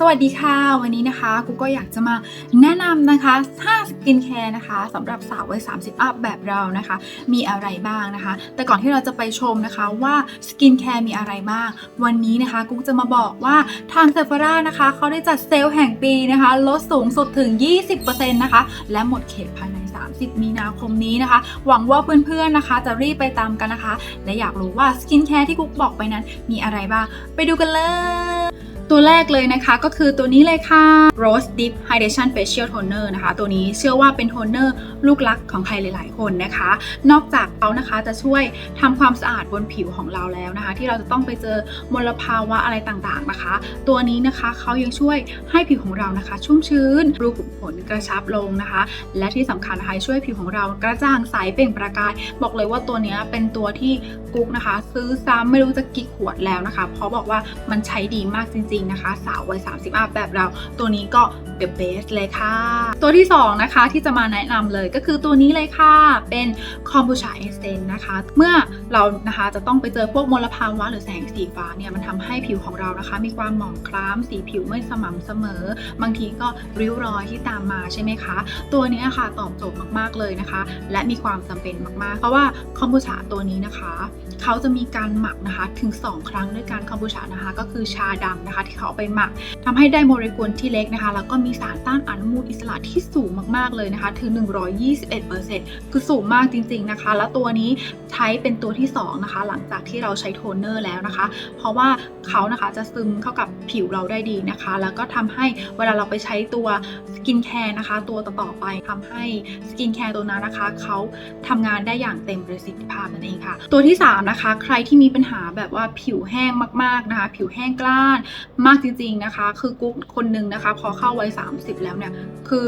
สวัสดีค่ะ วันนี้นะคะกูก็อยากจะมาแนะนำนะคะ5สกินแคร์นะคะสำหรับสาววัย 30 อัพแบบเรานะคะ มีอะไรบ้างนะคะ แต่ก่อนที่เราจะไปชมนะคะว่าสกินแคร์มีอะไรบ้าง วันนี้นะคะกูจะมาบอกว่าทางเซฟรานะคะเขาได้จัดเซลล์แห่งปีนะคะ ลดสูงสุดถึง 20%นะคะ และหมดเขตภายใน 30 มีนาคมนี้นะคะ หวังว่าเพื่อนๆนะคะ จะรีบไปตามกันนะคะ และอยากรู้ว่าสกินแคร์ที่กุ๊กบอกไปนั้นมีอะไรบ้าง ไปดูกันเลย ตัวแรกเลยนะคะ ก็คือตัวนี้เลยค่ะ Rose Deep Hydration Facial Toner นะคะ ตัวนี้เชื่อว่าเป็นโทนเนอร์ลูกรักของใครหลาย ๆ คนนะคะ นอกจากเขานะคะจะช่วยทำความสะอาดบนผิวของเราแล้วนะคะ ที่เราจะต้องไปเจอมลภาวะอะไรต่าง ๆ นะคะ ตัวนี้นะคะเขายังช่วยให้ผิวของเรานะคะ ชุ่มชื้นรูขุมขนกระชับลงนะคะ และที่สำคัญนะคะช่วยผิวของเรากระจ่างใสเปล่งประกาย บอกเลยว่าตัวนี้เป็นตัวที่ กุ๊กนะคะ ซื้อซ้ำไม่รู้จะกี่ขวดแล้วนะคะ เพราะบอกว่ามันใช้ดีมากจริง ๆนะคะ สาววัย 30อัพแบบเรา ตัวนี้ก็ the best เลยค่ะ ตัวที่ 2 นะคะที่จะมาแนะนำเลยก็คือตัวนี้เลยค่ะ เป็นคอมบูชาเอสเซนนะคะ เมื่อเรานะคะจะต้องไปเจอพวกมลภาวะหรือแสงสีฟ้าเนี่ยมันทำให้ผิวของเรานะคะ มีความหมองคล้ำสีผิวไม่สม่ำเสมอ บางทีก็ริ้วรอยที่ตามมาใช่ไหมคะ ตัวนี้ยค่ะตอบโจทย์มากๆเลยนะคะ และมีความจำเป็นมากๆ เพราะว่าคอมบูชาตัวนี้นะคะเขาจะมีการหมักนะคะถึง 2 ครั้งด้วยการคอมบูชานะคะ ก็คือชาดำนะคะ ที่เขาเอาไปหมักทำให้ได้โมเลกุลที่เล็กนะคะ แล้วก็มีสารต้านอนุมูลอิสระที่สูงมากๆเลยนะคะ ถึง 121%คือสูงมากจริง ๆนะคะ แล้วตัวนี้ใช้เป็นตัวที่ 2 นะคะ หลังจากที่เราใช้โทนเนอร์แล้วนะคะ เพราะว่าเขานะคะจะซึมเข้ากับผิวเราได้ดีนะคะ แล้วก็ทำให้เวลาเราไปใช้ตัวสกินแคร์นะคะ ตัวต่อๆไปทำให้สกินแคร์ตัวนั้นนะคะเขาทำงานได้อย่างเต็มประสิทธิภาพนั่นเองค่ะ ตัวที่3นะคะ ใครที่มีปัญหาแบบว่าผิวแห้งมากๆนะคะ ผิวแห้งกล้านมากจริง ๆนะคะ คือกุ๊กคนหนึ่งนะคะ พอเข้าวัย30 แล้วเนี่ยคือ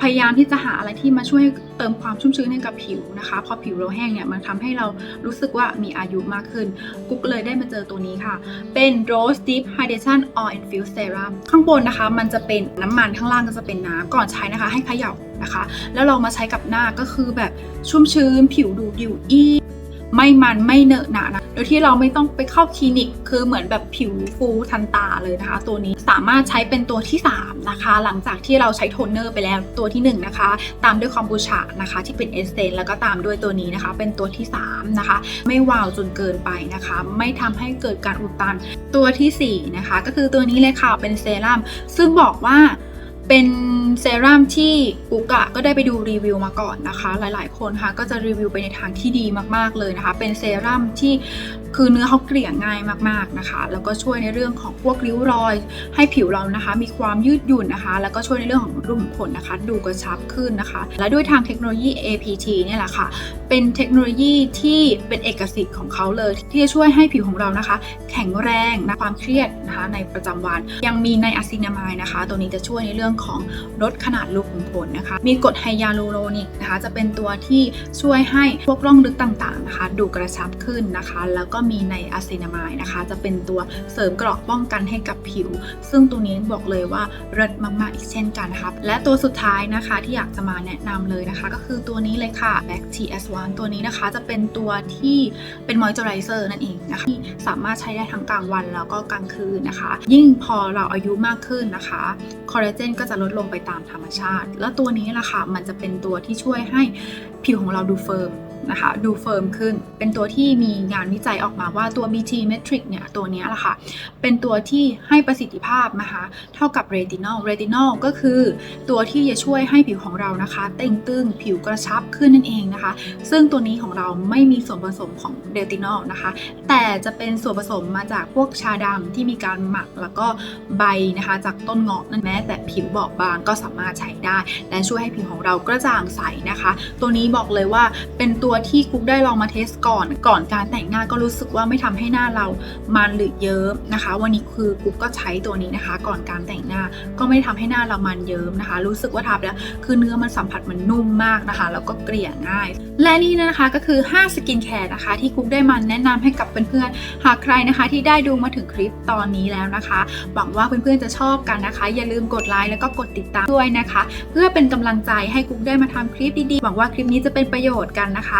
พยายามที่จะหาอะไรที่มาช่วยเติมความชุ่มชื้นให้กับผิวนะคะ พอผิวเราแห้งเนี่ยมันทำให้เรารู้สึกว่ามีอายุมากขึ้น กุ๊กเลยได้มาเจอตัวนี้ค่ะ เป็น Rose Deep Hydration Oil Infused Serum ข้างบนนะคะ มันจะเป็นน้ำมันข้างล่างก็จะเป็นน้ำก่อนใช้นะคะ ให้เขย่านะคะ แล้วเรามาใช้กับหน้าก็คือแบบชุ่มชื้น ผิวดูดิวอี้ ไม่มันไม่เหนอะหนะนะโดยที่เราไม่ต้องไปเข้าคลินิก คือเหมือนแบบผิวฟูทันตาเลยนะคะ ตัวนี้สามารถใช้เป็นตัวที่ 3 นะคะ หลังจากที่เราใช้โทนเนอร์ไปแล้วตัวที่ 1 นะคะ ตามด้วยคอมบูชานะคะ ที่เป็นเอสเซนแล้วก็ตามด้วยตัวนี้นะคะ เป็นตัวที่ 3 นะคะ ไม่วาวจนเกินไปนะคะ ไม่ทำให้เกิดการอุดตันตัวทีสี่ 4 นะคะ ก็คือตัวนี้เลยค่ะเป็นเซรั่มซึ่งบอกว่าเป็น เซรั่มที่อุกะก็ได้ไปดูรีวิวมาก่อนนะคะ หลายๆ คนค่ะก็จะรีวิวไปในทางที่ดีมากๆเลยนะคะ เป็นเซรั่มที่ คือเนื้อเขาเกลี่ยง่ายมากๆนะคะ แล้วก็ช่วยในเรื่องของพวกริ้วรอย ให้ผิวเรานะคะ มีความยืดหยุ่นนะคะ แล้วก็ช่วยในเรื่องของรูขุมขนนะคะ ดูกระชับขึ้นนะคะ และด้วยทางเทคโนโลยี APT เนี่ยแหละค่ะ เป็นเทคโนโลยีที่เป็นเอกสิทธิ์ของเขาเลย ที่จะช่วยให้ผิวของเรานะคะ แข็งแรงนะความเครียดนะคะในประจำวัน ยังมีในอะซินามายนะคะ ตัวนี้จะช่วยในเรื่องของลดขนาดรูขุมขนนะคะ มีกรดไฮยาลูโรนิกนะคะ จะเป็นตัวที่ช่วยให้พวกร่องลึกต่างๆนะคะ ดูกระชับขึ้นนะคะ แล้วก็มีในอะซินามายนะคะ จะเป็นตัวเสริมเกราะป้องกันให้กับผิว ซึ่งตัวนี้บอกเลยว่าเลิศมากๆอีกเช่นกันนะคะและตัวสุดท้ายนะคะที่อยากจะมาแนะนำเลยนะคะ ก็คือตัวนี้เลยค่ะ Back TS1 ตัวนี้นะคะจะเป็นตัวที่เป็นมอยส์เจอไรเซอร์นั่นเองนะคะที่สามารถใช้ได้ทั้งกลางวันแล้วก็กลางคืนนะคะ ยิ่งพอเราอายุมากขึ้นนะคะคอลลาเจนก็จะลดลงไปตามธรรมชาติ แล้วตัวนี้แหละค่ะมันจะเป็นตัวที่ช่วยให้ผิวของเราดูเฟิร์ม นะคะ ดูเฟิร์มขึ้น เป็นตัวที่มีงานวิจัยออกมาว่าตัว BT Metric เนี่ย ตัวนี้แหละค่ะ เป็นตัวที่ให้ประสิทธิภาพนะคะ เท่ากับ Retinol Retinol ก็คือตัวที่จะช่วยให้ผิวของเรานะคะ เต่งตึงผิวกระชับขึ้นนั่นเองนะคะ ซึ่งตัวนี้ของเราไม่มีส่วนผสมของ Retinol นะคะ แต่จะเป็นส่วนผสมมาจากพวกชาดำที่มีการหมักแล้วก็ใบนะคะ จากต้นเงาะนั่นแม้แต่ผิวบอบบางก็สามารถใช้ได้ และช่วยให้ผิวของเรากระจ่างใสนะคะ ตัวนี้บอกเลยว่าเป็นตัววที่กุ๊กได้ลองมาเทสก่อน ก่อนการแต่งหน้าก็รู้สึกว่าไม่ทำให้หน้าเรามันหรือเยิ้มนะคะ วันนี้คือกุ๊กก็ใช้ตัวนี้นะคะ ก่อนการแต่งหน้าก็ไม่ทำให้หน้าเรามันเยิ้มนะคะ รู้สึกว่าทาไปแล้วคือเนื้อมันสัมผัสมันนุ่มมากนะคะ แล้วก็เกลี่ยง่าย และนี่นะคะก็คือ 5 สกินแคร์นะคะ ที่กุ๊กได้มาแนะนำให้กับเพื่อนๆหากใครนะคะ ที่ได้ดูมาถึงคลิปตอนนี้แล้วนะคะ หวังว่าเพื่อนๆจะชอบกันนะคะ อย่าลืมกดไลค์แล้วก็กดติดตามด้วยนะคะ เพื่อเป็นกำลังใจให้กุ๊กได้มาทำคลิปดีๆหวังว่าคลิปนี้จะเป็นประโยชน์กันนะคะ